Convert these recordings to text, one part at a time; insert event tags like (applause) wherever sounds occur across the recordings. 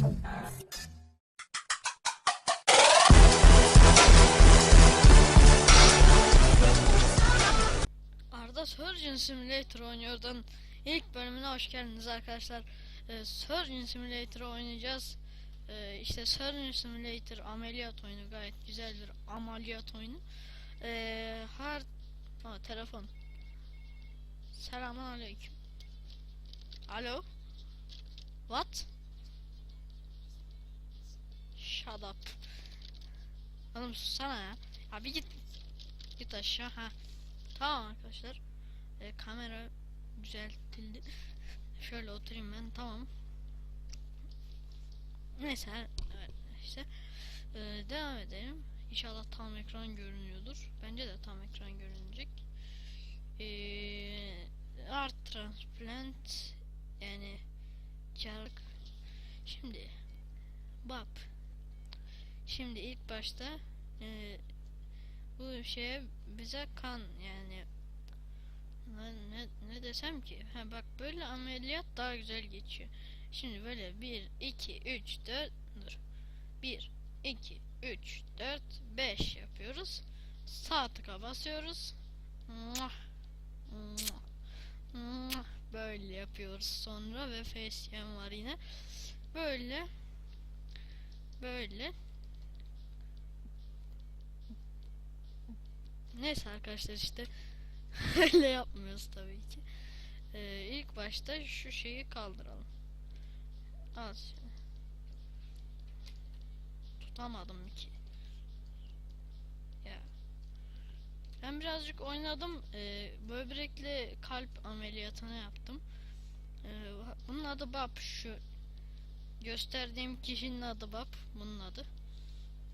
Arda Surgeon Simulator oynuyordan ilk bölümüne hoş geldiniz arkadaşlar. Ee, Surgeon Simulator oynayacağız. Ee, işte Surgeon Simulator ameliyat oyunu gayet güzel bir ameliyat oyunu. Ee, her ha, telefon. Selamun aleyküm. Alo. What? Shut up. Oğlum sussana ya. Abi git. Git aşağı ha. Tamam arkadaşlar. Ee, kamera düzeltildi. (laughs) Şöyle oturayım ben tamam. Neyse evet, işte Ee, devam edelim. İnşallah tam ekran görünüyordur. Bence de tam ekran görünecek. Ee, art transplant yani çarık. Şimdi bab. Şimdi ilk başta e, bu şeye bize kan yani ne, ne, desem ki ha bak böyle ameliyat daha güzel geçiyor. Şimdi böyle 1 2 3 4 dur. 1 2 3 4 5 yapıyoruz. Sağ tıka basıyoruz. Muah, muah, muah. Böyle yapıyoruz sonra ve facecam var yine. Böyle böyle Neyse arkadaşlar işte (laughs) öyle yapmıyoruz tabii ki. Ee, ilk başta şu şeyi kaldıralım. Al şimdi. Tutamadım ki. Ya. Ben birazcık oynadım. Ee, böbrekli kalp ameliyatını yaptım. Ee, bunun adı BAP. Şu gösterdiğim kişinin adı BAP. Bunun adı.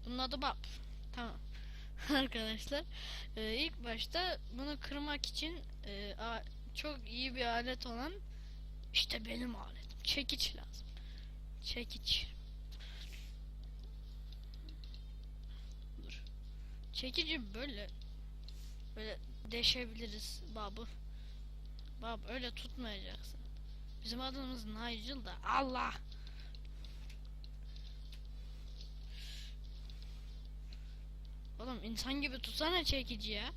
Bunun adı BAP. Tamam. (laughs) Arkadaşlar e, ilk başta bunu kırmak için e, a- çok iyi bir alet olan işte benim aletim. Çekiç lazım. Çekiç. Dur. Çekici böyle böyle deşebiliriz babı. Bab öyle tutmayacaksın. Bizim adımız Nigel da Allah. Oğlum insan gibi tutsana çekici ya.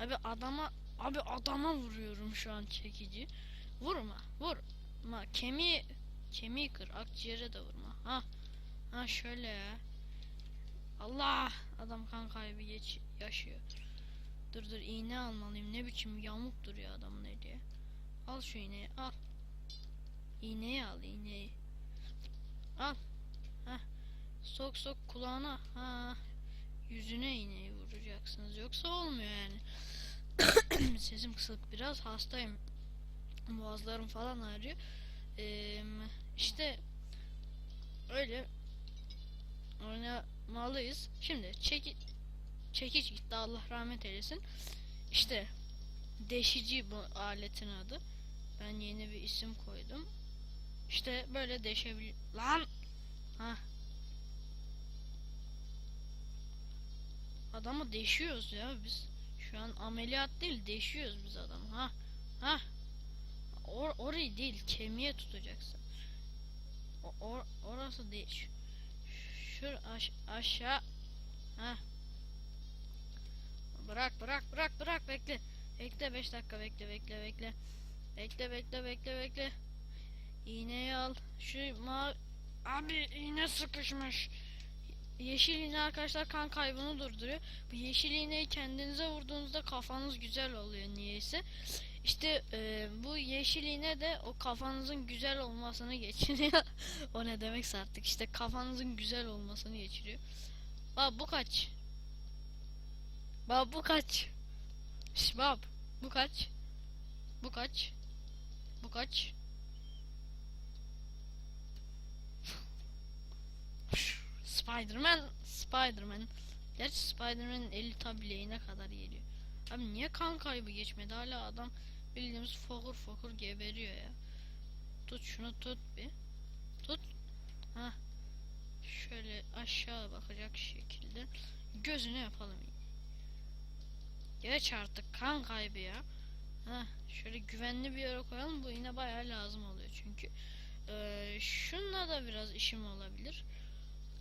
Abi adama abi adama vuruyorum şu an çekici. Vurma, vurma. Kemiği kemiği kır, akciğere de vurma. Ha. Ha şöyle. Allah! Adam kan kaybı geç yaşıyor. Dur dur iğne almalıyım. Ne biçim yamuk duruyor adamın eli. Al şu iğneyi, al. İğneyi al, iğneyi. Al. Sok sok kulağına. Ha. Yüzüne iğneyi vuracaksınız. Yoksa olmuyor yani. (coughs) Sesim kısık biraz. Hastayım. Boğazlarım falan ağrıyor. Ee, işte öyle oynamalıyız. Şimdi çeki çekiç gitti Allah rahmet eylesin. İşte deşici bu aletin adı. Ben yeni bir isim koydum. İşte böyle deşebil... Lan! Ha Adamı deşiyoruz ya biz. Şu an ameliyat değil deşiyoruz biz adamı. Ha. Ha. Or orayı değil kemiğe tutacaksın. O or orası değil. Şu şur aş aşağı. Ha. Bırak bırak bırak bırak bekle. Bekle 5 dakika bekle bekle bekle. Bekle bekle bekle bekle. İğneyi al. Şu ma Abi iğne sıkışmış. Yeşil iğne arkadaşlar kan kaybını durduruyor. Bu yeşil iğneyi kendinize vurduğunuzda kafanız güzel oluyor niyeyse. İşte e, bu yeşil iğne de o kafanızın güzel olmasını geçiriyor. (laughs) o ne demekse artık işte kafanızın güzel olmasını geçiriyor. Bak bu kaç? Bak bu kaç? Şş, bak bu kaç? Bu kaç? Bu kaç? Spiderman, Spiderman. Gerçi Spiderman'in eli ne kadar geliyor. Abi niye kan kaybı geçmedi? Hala adam bildiğimiz fokur fokur geberiyor ya. Tut şunu tut bir. Tut. Ha. Şöyle aşağı bakacak şekilde gözünü yapalım. Geç artık kan kaybı ya. Ha, şöyle güvenli bir yere koyalım. Bu yine bayağı lazım oluyor çünkü. Ee, şunla da biraz işim olabilir.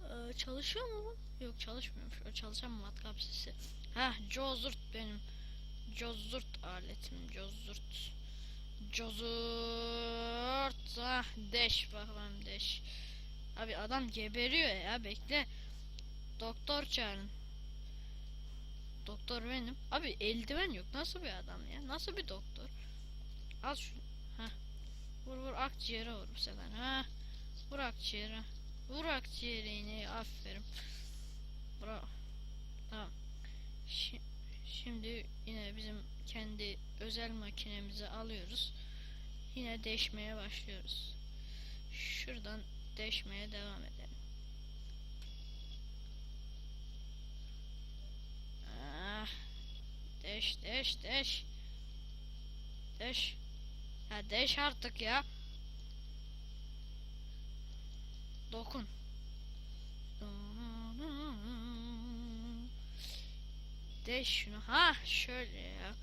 Ee, çalışıyor mu? Yok çalışmıyormuş. O çalışan matkap sesi. Heh Jozurt benim. Jozurt aletim. Jozurt. Jozurt. Ah deş bakalım deş. Abi adam geberiyor ya bekle. Doktor çağırın. Doktor benim. Abi eldiven yok. Nasıl bir adam ya? Nasıl bir doktor? Al şunu. Heh. Vur vur akciğere vur bu sefer. Ha. Vur akciğere. Vur akciğere yine. Aferin. Bravo. Tamam. Şi- şimdi yine bizim kendi özel makinemizi alıyoruz. Yine deşmeye başlıyoruz. Şuradan deşmeye devam edelim. Ah. Deş deş deş. Deş. Ya deş artık ya. Dokun. Deş şunu. Ha şöyle ya.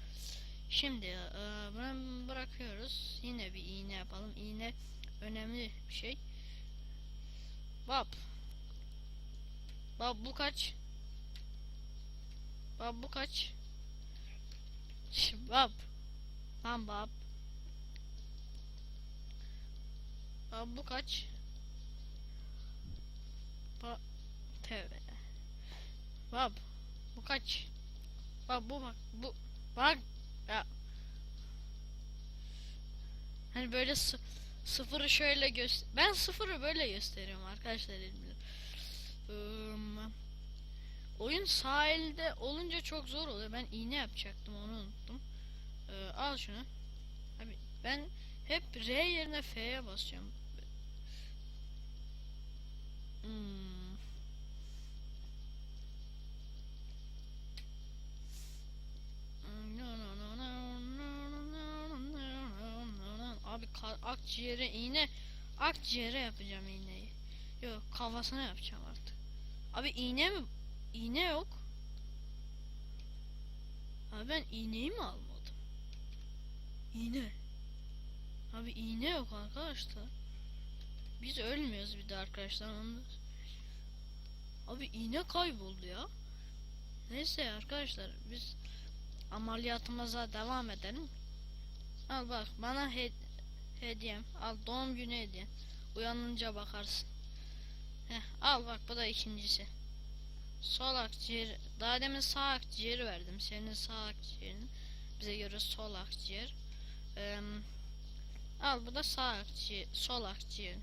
Şimdi e, bunu bırakıyoruz. Yine bir iğne yapalım. İğne önemli bir şey. Bab. Bab bu kaç? Bab bu kaç? Bab. Lan bab. Bab bu kaç? Tövbe. Bab. Bu kaç? Bab bu bak. Bu. Bak. Ya. Hani böyle sı sıfırı şöyle göster. Ben sıfırı böyle gösteriyorum arkadaşlar elimde. Im, oyun sahilde olunca çok zor oluyor. Ben iğne yapacaktım onu unuttum. Ee, al şunu. Abi ben hep R yerine F'ye basıyorum. Hmm. Abi ka- akciğere iğne akciğere yapacağım iğneyi. Yok kafasına yapacağım artık. Abi iğne mi? İğne yok. Abi ben iğneyi mi almadım? İğne. Abi iğne yok arkadaşlar. Biz ölmüyoruz bir de arkadaşlar. Onu Abi iğne kayboldu ya. Neyse arkadaşlar biz ameliyatımıza devam edelim. Al bak bana he hediyem. Al doğum günü hediyen. Uyanınca bakarsın. Heh, al bak bu da ikincisi. Sol akciğer. Daha demin sağ akciğeri verdim. Senin sağ akciğerin. Bize göre sol akciğer. Ee, al bu da sağ akciğer. Sol akciğer.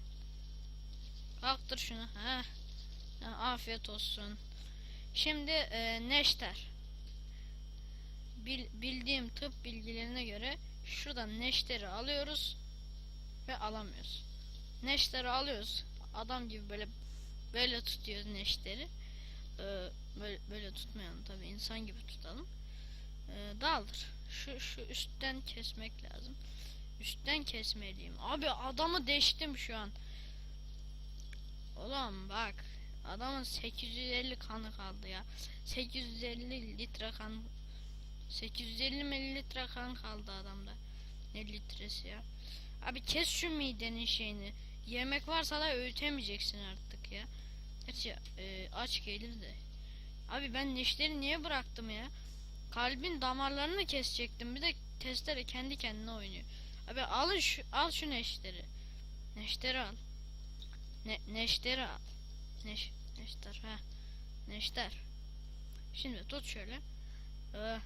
Kalktır şunu. Heh. Afiyet olsun. Şimdi e, neşter. Bil, bildiğim tıp bilgilerine göre şuradan neşteri alıyoruz ve alamıyoruz. Neşteri alıyoruz. Adam gibi böyle böyle tutuyoruz neşteri. Ee, böyle böyle tutmayalım tabi insan gibi tutalım. Ee, daldır. Şu şu üstten kesmek lazım. Üstten kesmeliyim. Abi adamı deştim şu an. Ulan bak adamın 850 kanı kaldı ya. 850 litre kan 850 mililitre kan kaldı adamda. Ne litresi ya. Abi kes şu midenin şeyini. Yemek varsa da öğütemeyeceksin artık ya. Gerçi e, aç gelir de. Abi ben neşteri niye bıraktım ya? Kalbin damarlarını kesecektim. Bir de testere kendi kendine oynuyor. Abi alın şu al şu neşteri. Neşteri al. Ne, neşteri al. Neş, neşter ha. Neşter. Şimdi tut şöyle. Ee,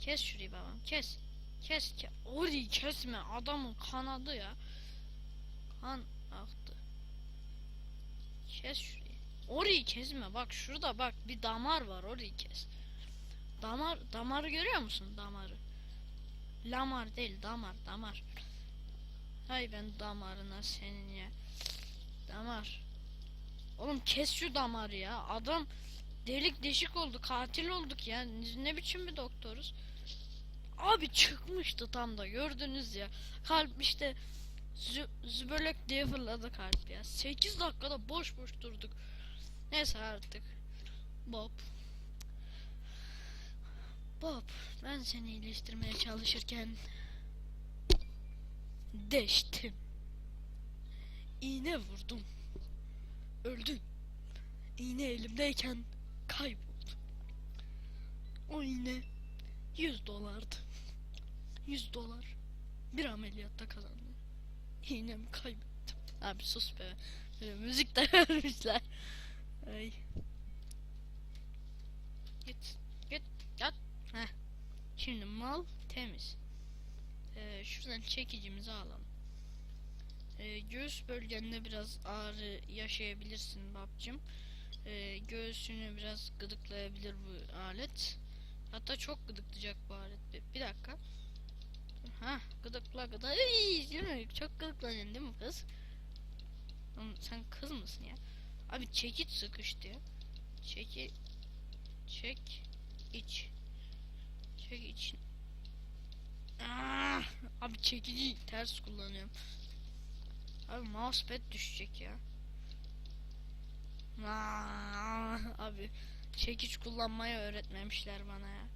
kes şurayı babam kes. Kes kes. Orayı kesme adamın kanadı ya. Kan aktı. Kes şurayı. Orayı kesme bak şurada bak bir damar var orayı kes. Damar damarı görüyor musun damarı? Lamar değil damar damar. Hay ben damarına senin ya. Damar. Oğlum kes şu damarı ya. Adam delik deşik oldu. Katil olduk ya. Ne biçim bir doktoruz? Abi çıkmıştı tam da gördünüz ya. Kalp işte zü zübölek diye fırladı kalp ya. 8 dakikada boş boş durduk. Neyse artık. Bob. Bob ben seni iyileştirmeye çalışırken deştim. iğne vurdum. Öldü. İğne elimdeyken kayboldu. O iğne 100 dolardı. 100 dolar. Bir ameliyatta kazandım. İğnemi kaybettim. Abi sus be. Böyle müzik de (laughs) vermişler. Ay. Git. Git. Yat. Heh. Şimdi mal temiz. Ee, şuradan çekicimizi alalım. Ee, göğüs bölgende biraz ağrı yaşayabilirsin babcım. Ee, göğsünü biraz gıdıklayabilir bu alet. Hatta çok gıdıklayacak bu alet. Bir, bir dakika. Ha, gıdıkla gıda. Değil mi? Çok gıdıklanıyorsun değil mi kız? Oğlum sen kız mısın ya? Abi çekiç sıkıştı ya. Çeki çek iç. Çek iç. Ah, abi çekici ters kullanıyorum. Abi mousepad düşecek ya. Ah, abi çekiç kullanmayı öğretmemişler bana ya.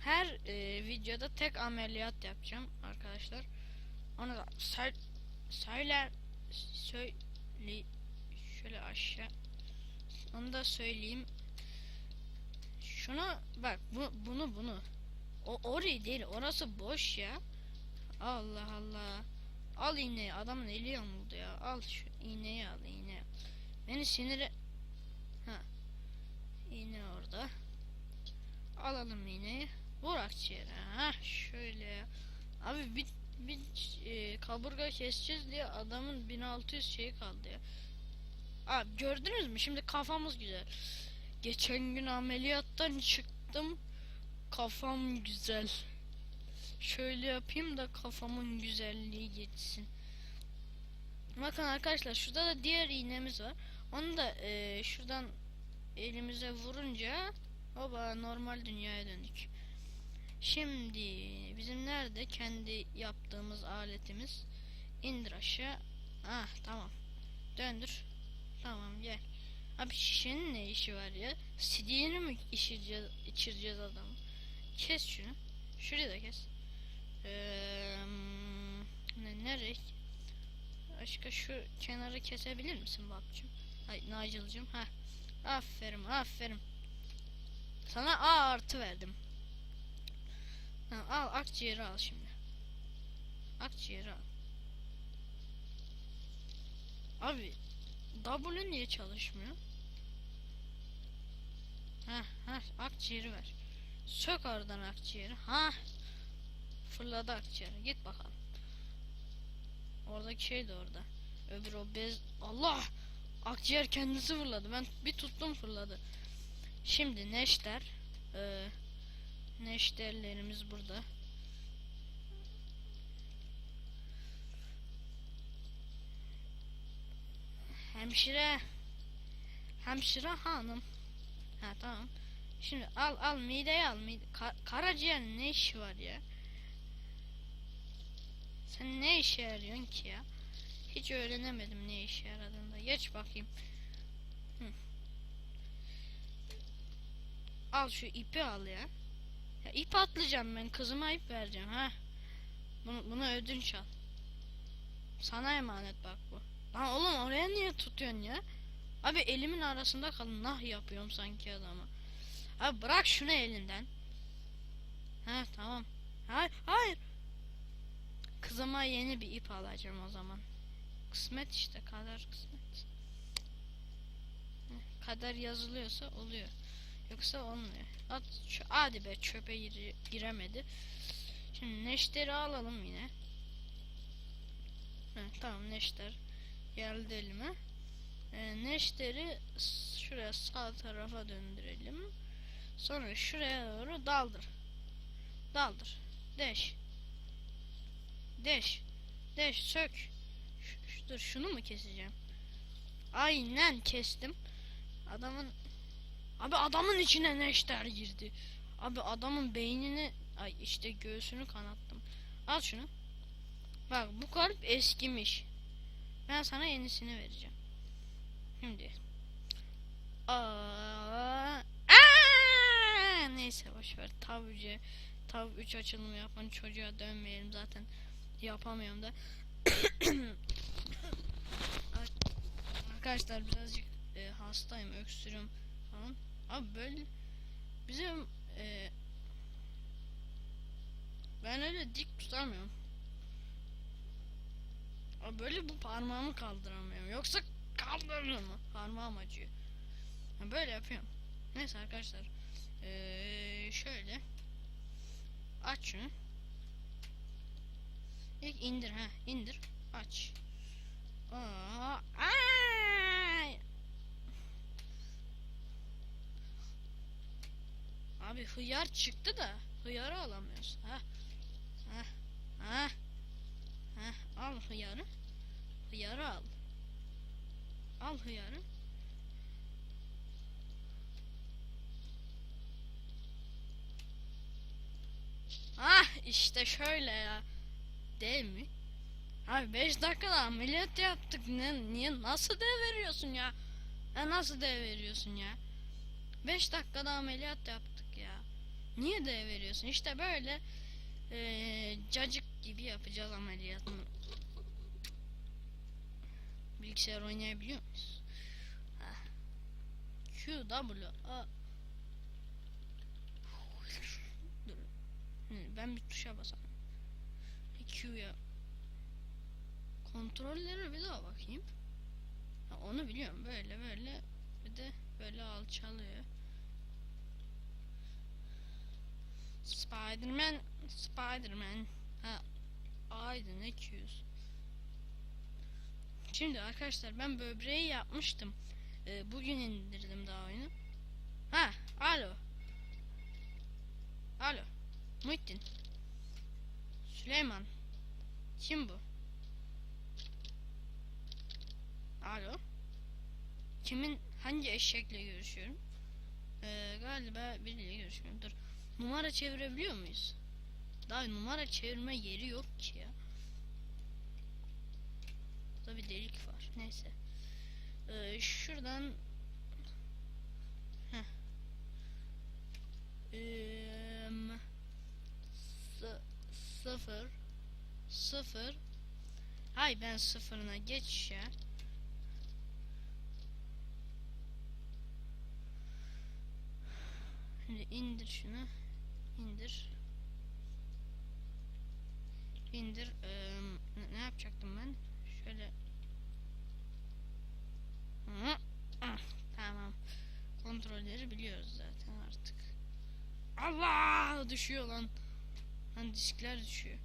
Her e, videoda tek ameliyat yapacağım arkadaşlar. Onu da say söyler söyle şöyle aşağı onu da söyleyeyim. Şunu bak bu, bunu bunu. O orayı değil orası boş ya. Allah Allah. Al iğneyi adamın eli yamuldu ya. Al şu iğneyi al iğne. Beni siniri Ha. İğne orada. Alalım iğneyi. Vur akciğere. Şöyle. Abi bir bir e, kaburga keseceğiz diye adamın 1600 şeyi kaldı ya. Abi gördünüz mü? Şimdi kafamız güzel. Geçen gün ameliyattan çıktım. Kafam güzel. Şöyle yapayım da kafamın güzelliği geçsin. Bakın arkadaşlar şurada da diğer iğnemiz var. Onu da e, şuradan elimize vurunca Oba normal dünyaya döndük. Şimdi bizim nerede kendi yaptığımız aletimiz? İndir aşağı. Ah tamam. Döndür. Tamam gel. Abi şişenin ne işi var ya? Sidiğini mi içireceğiz, içireceğiz adamı? Kes şunu. Şurayı da kes. Ee, ne, nereye? Başka şu kenarı kesebilir misin babacığım? Ay Nigel'cığım. Ha. Aferin aferin. Sana A artı verdim. Ha, al akciğeri al şimdi. Akciğeri al. Abi W niye çalışmıyor? Ha ha akciğeri ver. Sök oradan akciğeri. Ha. Fırladı akciğeri. Git bakalım. Oradaki şey de orada. Öbür o bez. Allah! Akciğer kendisi fırladı. Ben bir tuttum fırladı. Şimdi neşter. Ee, neşterlerimiz burada. Hemşire. Hemşire hanım. Ha tamam. Şimdi al al mideyi al. Mide. Ka karaciğer ne işi var ya? Sen ne işe yarıyorsun ki ya? Hiç öğrenemedim ne işe yaradığını da. Geç bakayım. Hı. Al şu ipi al ya. Ya ip atlayacağım ben. Kızıma ip vereceğim ha. Bunu, bunu ödünç al. Sana emanet bak bu. Lan oğlum oraya niye tutuyorsun ya? Abi elimin arasında kalın. Nah yapıyorum sanki adama. Abi bırak şunu elinden. Ha tamam. Hayır hayır. Kızıma yeni bir ip alacağım o zaman. Kısmet işte kader kısmet. Heh, Kader yazılıyorsa oluyor. Yoksa olmuyor. At şu hadi be çöpe gire- giremedi. Şimdi neşteri alalım yine. Heh, tamam neşter geldi elime. Ee, neşteri şuraya sağ tarafa döndürelim. Sonra şuraya doğru daldır. Daldır. Deş. Deş. Deş sök. Dur şunu mu keseceğim? Aynen kestim. Adamın Abi adamın içine neşter girdi. Abi adamın beynini ay işte göğsünü kanattım. Al şunu. Bak bu kalp eskimiş. Ben sana yenisini vereceğim. Şimdi. Aa, Aa! neyse boş ver. Tav 3'e Tav 3 açılımı yapan çocuğa dönmeyelim zaten. Yapamıyorum da. (clears throat) Arkadaşlar birazcık e, hastayım, öksürüyorum falan. Abi böyle bizim e, ben öyle dik tutamıyorum. Abi böyle bu parmağımı kaldıramıyorum. Yoksa kaldırırım mı? Parmağım acıyor. Ha, Böyle yapıyorum. Neyse arkadaşlar. Ee, şöyle. Aç şunu. İlk indir ha. indir. Aç. Aa, ay! Abi hıyar çıktı da hıyarı alamıyoruz. Ha. Ha. Ha. Ha. Al hıyarı. Hıyarı al. Al hıyarı. Ah işte şöyle ya. Değil mi? Abi 5 dakikada ameliyat yaptık. Ne, niye nasıl dev veriyorsun ya? Ya nasıl dev veriyorsun ya? 5 dakikada ameliyat yaptık ya. Niye dev veriyorsun? İşte böyle eee, cacık gibi yapacağız ameliyatını. Bilgisayar oynayabiliyor muyuz? Heh. Q W A Dur. Ben bir tuşa basarım. Q'ya kontrollere bir daha bakayım. Ha, onu biliyorum. Böyle böyle bir de böyle alçalıyor. Spiderman Spiderman ha aydı ne Q'yuz. Şimdi arkadaşlar ben böbreği yapmıştım. Ee, bugün indirdim daha oyunu. Ha, alo. Alo. Muhittin. Süleyman. Kim bu? Alo. Kimin hangi eşekle görüşüyorum? Ee, galiba biriyle görüşüyorum. Dur. Numara çevirebiliyor muyuz? Daha numara çevirme yeri yok ki ya. Burada bir delik var. Neyse. Ee, şuradan sı- sıfır sıfır Hay ben sıfırına geç. Şimdi indir şunu. İndir. İndir. Eee, ne, yapacaktım ben? Şöyle. Tamam. Kontrolleri biliyoruz zaten artık. Allah düşüyor lan. Lan diskler düşüyor.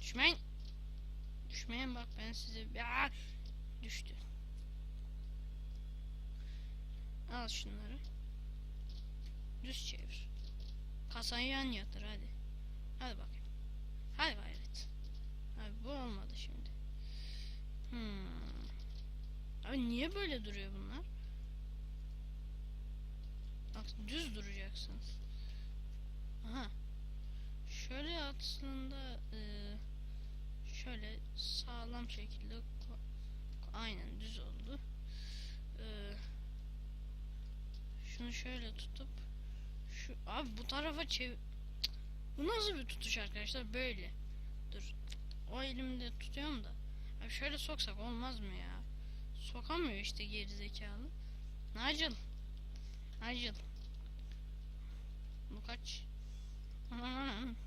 Düşmeyin. Düşmeyin bak ben size ya düştü. Al şunları. Düz çevir. Kasayı yan yatır hadi. Hadi bakayım. Hadi gayret. Abi bu olmadı şimdi. Hmm. Abi niye böyle duruyor bunlar? Bak düz duracaksınız. Aha. Şöyle aslında e, şöyle sağlam şekilde aynen düz oldu. E, şunu şöyle tutup şu abi bu tarafa çev Cık, bu nasıl bir tutuş arkadaşlar böyle dur o elimde tutuyorum da abi şöyle soksak olmaz mı ya sokamıyor işte gerizekalı Nigel Nigel bu kaç. (laughs)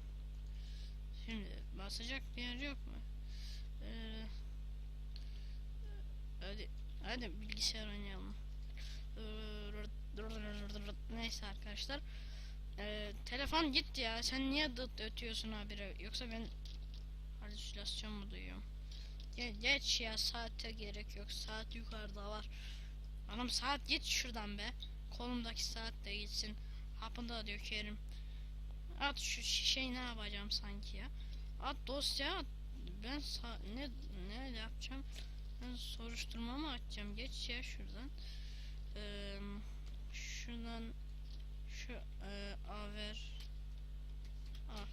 Şimdi basacak bir yer yok mu? Ee, hadi hadi bilgisayar oynayalım. Neyse arkadaşlar. Ee, telefon gitti ya. Sen niye dıt ötüyorsun abi? Yoksa ben halüsinasyon mu duyuyorum? Ge- geç ya saate gerek yok. Saat yukarıda var. Anam saat git şuradan be. Kolumdaki saat de gitsin. Hapını da dökerim. At şu şişeyi ne yapacağım sanki ya? At dosya at. Ben ne ne yapacağım? Ben soruşturma mı açacağım? Geç ya şuradan. Ee, şuradan şu e, aver al.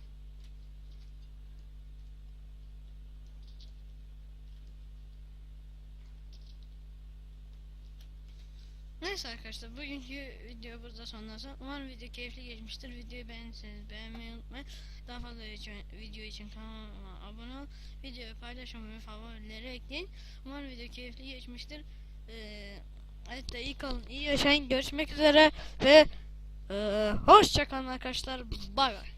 Neyse arkadaşlar bugünkü video burada sonlansa umarım video keyifli geçmiştir. Videoyu beğendiyseniz beğenmeyi unutmayın. Daha fazla video için kanalıma abone ol. Videoyu paylaşın ve favorileri ekleyin. Umarım video keyifli geçmiştir. Ee, de iyi kalın, iyi yaşayın. Görüşmek üzere ve ee, hoşçakalın arkadaşlar. Bay bay.